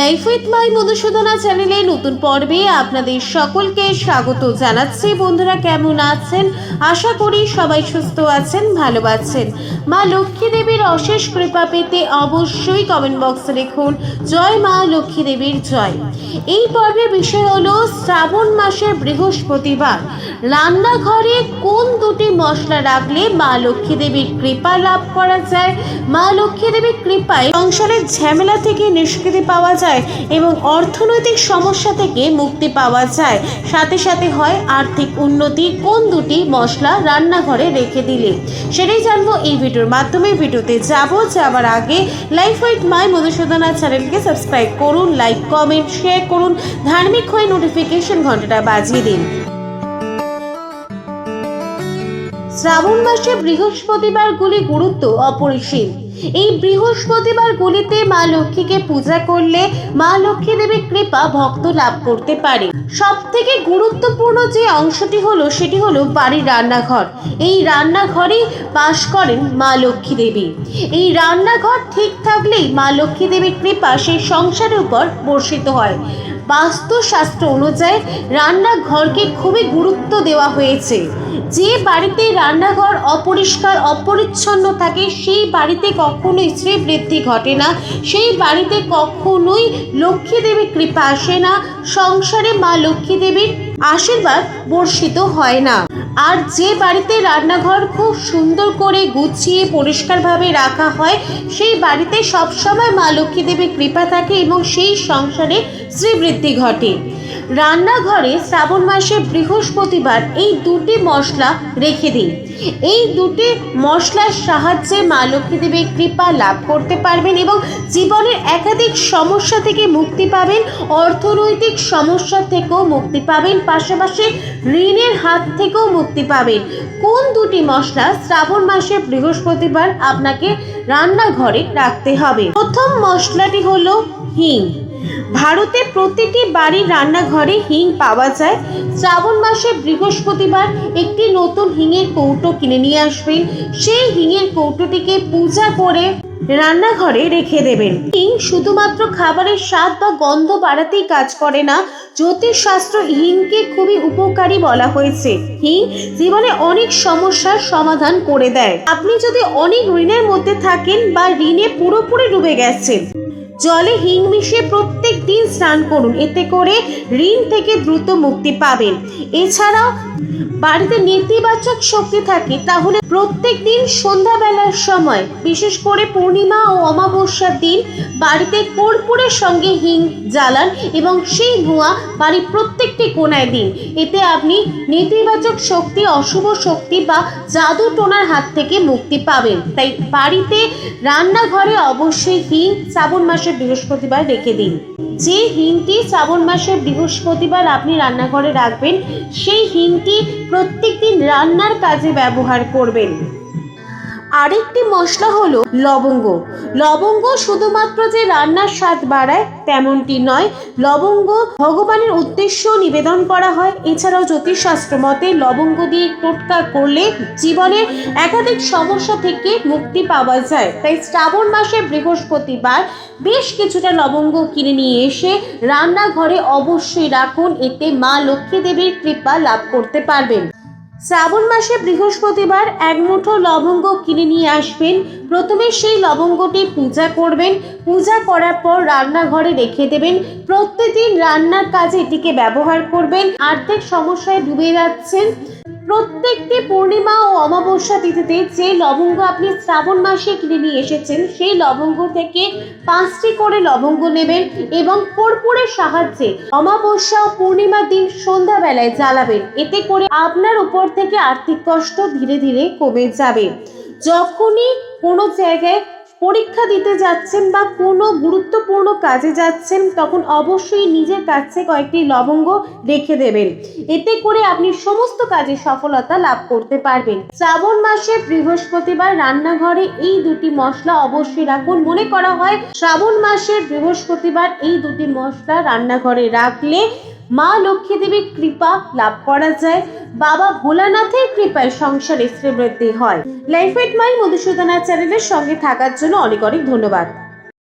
Life with my Madhusudana চ্যানেলে নতুন পর্বে আপনাদের সকলকে স্বাগত জানাচ্ছি। বন্ধুরা, কেমন আছেন? আশা করি সবাই সুস্থ আছেন, ভালো আছেন। মা লক্ষ্মী দেবীর অশেষ কৃপা পেতে অবশ্যই কমেন্ট বক্সে লিখুন, জয় মা লক্ষ্মী দেবীর জয়। এই পর্বের বিষয় হলো শ্রাবণ মাসের বৃহস্পতিবার। রান্নাঘরে কোন দুটি মশলা রাখলে মা লক্ষ্মী দেবীর কৃপা লাভ করা যায়? মা লক্ষ্মী দেবীর কৃপায় সংসারের ঝামেলা থেকে নিষ্কৃতি পাওয়া যায় এবং অর্থনৈতিক সমস্যা থেকে মুক্তি পাওয়া যায়। সাথে সাথে হয় আর্থিক উন্নতি। কোন দুটি মশলা রান্নাঘরে রেখে দিলে? সেটাই জানব এই ভিডিওর মাধ্যমে। ভিডিওতে যাব, যাওয়ার আগে লাইফ উইথ মাই মধুসূদনা চ্যানেলকে সাবস্ক্রাইব করুন, লাইক, কমেন্ট, শেয়ার করুন। ধার্মিক হয়ে নোটিফিকেশন ঘন্টাটা বাজিয়ে দিন। শ্রাবণ মাসে বৃহস্পতিবারগুলি গুরুত্ব অপরিসীম। এই বৃহস্পতিবারগুলিতে মা লক্ষ্মীকে পূজা করলে মা লক্ষ্মী দেবীর কৃপা ভক্ত লাভ করতে পারে। সব থেকে গুরুত্বপূর্ণ যে অংশটি হলো, সেটি হলো বাড়ির রান্নাঘর। এই রান্নাঘরেই বাস করেন মা লক্ষ্মী দেবী। এই রান্নাঘর ঠিক থাকলেই মা লক্ষ্মী দেবীর কৃপা সেই সংসারের উপর বর্ষিত হয়। বাস্তুশাস্ত্র অনুযায়ী রান্নাঘরকে খুবই গুরুত্ব দেওয়া হয়েছে। যে বাড়িতে রান্নাঘর অপরিষ্কার, অপরিচ্ছন্ন থাকে, সেই বাড়িতে কখনোই স্ত্রী বৃদ্ধি ঘটে না। সেই বাড়িতে কখনোই লক্ষ্মী দেবীর কৃপা আসে না। সংসারে মা লক্ষ্মী দেবীর আশীর্বাদ বর্ষিত হয় না। আর যে বাড়িতে রান্নাঘর খুব সুন্দর করে গুছিয়ে পরিষ্কারভাবে রাখা হয়, সেই বাড়িতে সবসময় মা লক্ষ্মী দেবীর কৃপা থাকে এবং সেই সংসারে শ্রীবৃদ্ধি ঘটে। রান্নাঘরে শ্রাবণ মাসে বৃহস্পতিবার এই দুটি মশলা রেখে দিন। এই দুটি মশলার সাহায্যে মা লক্ষ্মী দেবীর কৃপা লাভ করতে পারবেন এবং জীবনের একাধিক সমস্যা থেকে মুক্তি পাবেন, অর্থনৈতিক সমস্যা থেকেও মুক্তি পাবেন, পাশাপাশি ঋণের হাত থেকেও মুক্তি পাবেন। কোন দুটি মশলা শ্রাবণ মাসে বৃহস্পতিবার আপনাকে রান্নাঘরে রাখতে হবে? প্রথম মশলাটি হলো হিং। ভারতে প্রতিটি বাড়ির রান্নাঘরে হিং পাওয়া যায়। শ্রাবণ মাসে বৃহস্পতিবার একটি নতুন হিঙের কৌটো কিনে নিয়ে আসবেন। সেই হিঙের কৌটোটিকে পূজা করে রান্নাঘরে রেখে দেবেন। হিং শুধুমাত্র খাবারের স্বাদ বা গন্ধ বাড়াতেই কাজ করে না, জ্যোতিষশাস্ত্র হিংকে খুবই উপকারী বলা হয়েছে। হিং জীবনে অনেক সমস্যার সমাধান করে দেয়। আপনি যদি অনেক ঋণের মধ্যে থাকেন বা ঋণে পুরোপুরি ডুবে গেছেন জলে হিং মিশিয়ে প্রত্যেক দিন স্নান করুন। এতে করে ঋণ থেকে দ্রুত মুক্তি পাবেন। এছাড়াও বাড়িতে নেতিবাচক শক্তি থাকে, তাহলে প্রত্যেক দিন সন্ধ্যাবেলার সময়, বিশেষ করে পূর্ণিমা ও অমাবস্যার দিন, বাড়িতে কর্পূরের সঙ্গে হিং জ্বালান এবং সেই ধোঁয়া বাড়ির প্রত্যেকটি কোনায় দিন। এতে আপনি নেতিবাচক শক্তি, অশুভ শক্তি বা জাদু টোনার হাত থেকে মুক্তি পাবেন। তাই বাড়িতে, রান্নাঘরে অবশ্যই হিং, শ্রাবণ মাসের বৃহস্পতিবার রেখে দিন। যে হিংটি শ্রাবণ মাসের বৃহস্পতিবার আপনি রান্নাঘরে রাখবেন, সেই হিংটি প্রত্যেকদিন রান্নার কাজে ব্যবহার করবেন। আরেকটি মশলা হলো লবঙ্গ। লবঙ্গ শুধুমাত্র যে রান্নার স্বাদ বাড়ায় তেমনটি নয়, লবঙ্গ ভগবানের উদ্দেশ্য নিবেদন করা হয়। এছাড়াও জ্যোতিষশাস্ত্র মতে লবঙ্গ দিয়ে টোটকা করলে জীবনের একাধিক সমস্যা থেকে মুক্তি পাওয়া যায়। তাই শ্রাবণ মাসে বৃহস্পতিবার বেশ কিছুটা লবঙ্গ কিনে নিয়ে এসে রান্নাঘরে অবশ্যই রাখুন। এতে মা লক্ষ্মী দেবীর কৃপা লাভ করতে পারবেন। শ্রাবণ মাসে বৃহস্পতিবার এক মুঠো লবঙ্গ কিনে নিয়ে আসবেন। প্রথমে সেই লবঙ্গটি পূজা করবেন। পূজা করার পর রান্নাঘরে রেখে দেবেন। প্রত্যেকদিন রান্নার কাজে এটিকে ব্যবহার করবেন। আর্থিক সমস্যায় ডুবে যাচ্ছেন। প্রত্যেকটি পূর্ণিমা ও অমাবস্যা তিথিতে যে লবঙ্গ আপনি শ্রাবণ মাসে কিনে নিয়ে এসেছেন, সেই লবঙ্গ থেকে পাঁচটি করে লবঙ্গ নেবেন এবং কর্পূরের সাহায্যে অমাবস্যা ও পূর্ণিমার দিন সন্ধ্যাবেলায় জ্বালাবেন। এতে করে আপনার উপর থেকে আর্থিক কষ্ট ধীরে ধীরে কমে যাবে। যখনই কোনো জায়গায় পরীক্ষা দিতে যাচ্ছেন বা কোনো গুরুত্বপূর্ণ কাজে যাচ্ছেন, তখন অবশ্যই নিজের কাছে কয়েকটি লবঙ্গ রেখে দেবেন। এতে করে আপনি সমস্ত কাজে সফলতা লাভ করতে পারবেন। শ্রাবণ মাসে বৃহস্পতিবার রান্নাঘরে এই দুটি মশলা অবশ্যই রাখুন। মনে করা হয়, শ্রাবণ মাসের বৃহস্পতিবার এই দুটি মশলা রান্নাঘরে রাখলে মা লক্ষ্মী দেবীর কৃপা লাভ করা যায়। বাবা ভোলানাথের কৃপায় সংসারে শ্রীবৃদ্ধি হয়। লাইফ এট মাই মধুসূদনা চ্যানেলের সঙ্গে থাকার জন্য অনেক অনেক ধন্যবাদ।